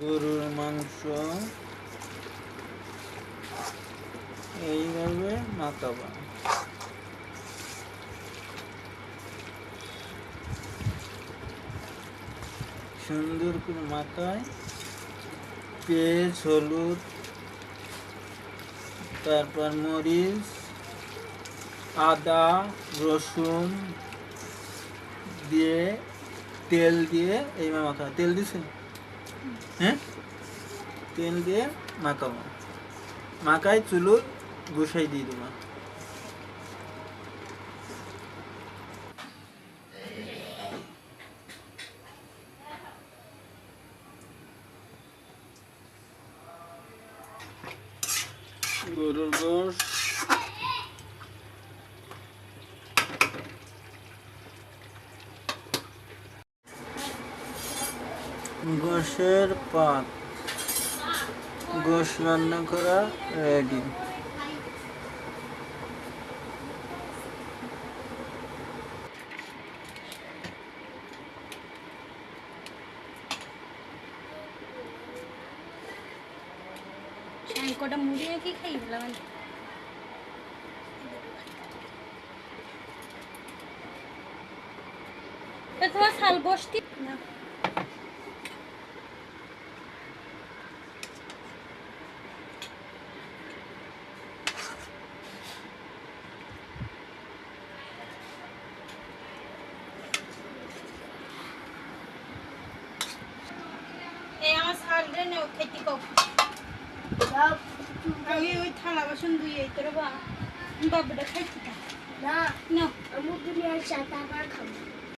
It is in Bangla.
গরুর মাংস। এইভাবে মাখাবা। সুন্দর করে মাখায়। পেঁয়াজ, হলুদ, তারপর মরিচ, আদা, রসুন দিয়ে তেল দিয়ে এইভাবে মাখা তেল দিছে হ্যাঁ? তেল দিয়ে মাখাবো। মাখায় চুলো বসাই দিয়ে দেবো। গরুর গোশ। গোশের পাক গোশ রান্না করা রেডি কটা মুড়ি কি খাই এ তোমার শাল না। নেও খেতে কও। আমি ওই থালা বাসন ধুয়ে তোর বা বাবুটা খাইতে না না আমি দুনিয়ার সাথে আবার খাব।